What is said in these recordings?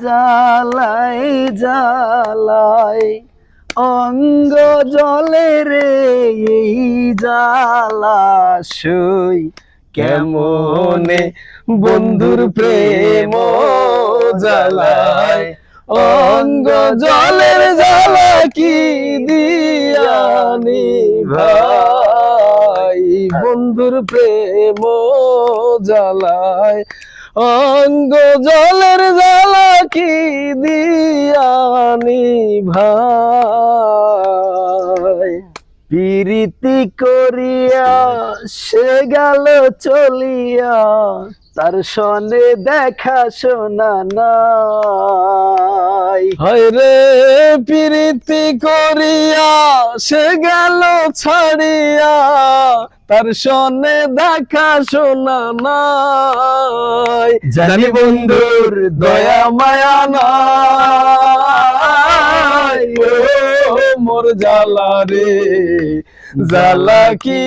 জ্বালাই জ্বালাই, অঙ্গ জলে রে, এই জ্বালাশই কেমনে? বন্ধুর প্রেম জ্বালায় অঙ্গ জলের জ্বালা কি দিয়ানি ভাই বন্ধুর প্রেম জ্বালায় অঙ্গ জলের জ্বালা কি দিয়ানি ভাই পিরিতি করিয়া সে গেল চলিয়া, তার সনে দেখা শোনা নাই। হয় রে প্রীতি করিয়া সে গেল ছাড়িয়া তার সনে দেখা শোনা নাই। জানি বন্ধুর দয়া মায়া নাই। মোর জালা রে জালা কি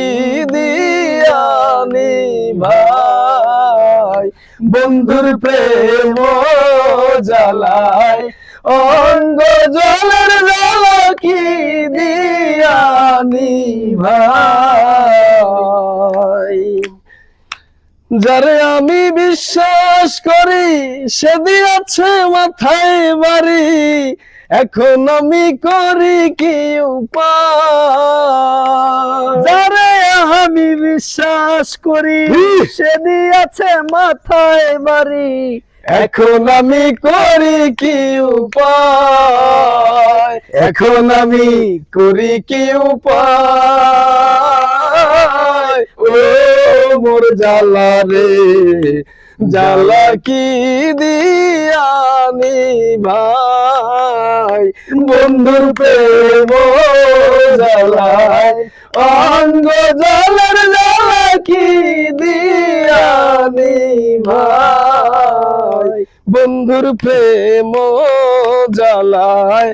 দিয়ানি ভাই? বন্ধুর প্রেম জ্বালায় অঙ্গ জলের কি দিয়ানি ভাই। যারে আমি বিশ্বাস করি সে দিয়েছে মাথায় বাড়ি। এখন আমি করি কি উপায়? যারে আমি বিশ্বাস করি সে দিয়েছে মাথায় বাড়ি। এখন আমি করি কি উপায়? এখন আমি করি কি উপায়? ও মোর জালা রে জালা কি দিয়ানি ভাই বন্ধুর প্রেম জালায় অঙ্গ জলের জালা কি দিয়ানি বন্ধুর প্রেম জ্বালায়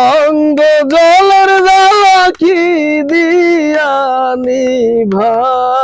অঙ্গ জলের জ্বালা কি দিয়ানি ভাই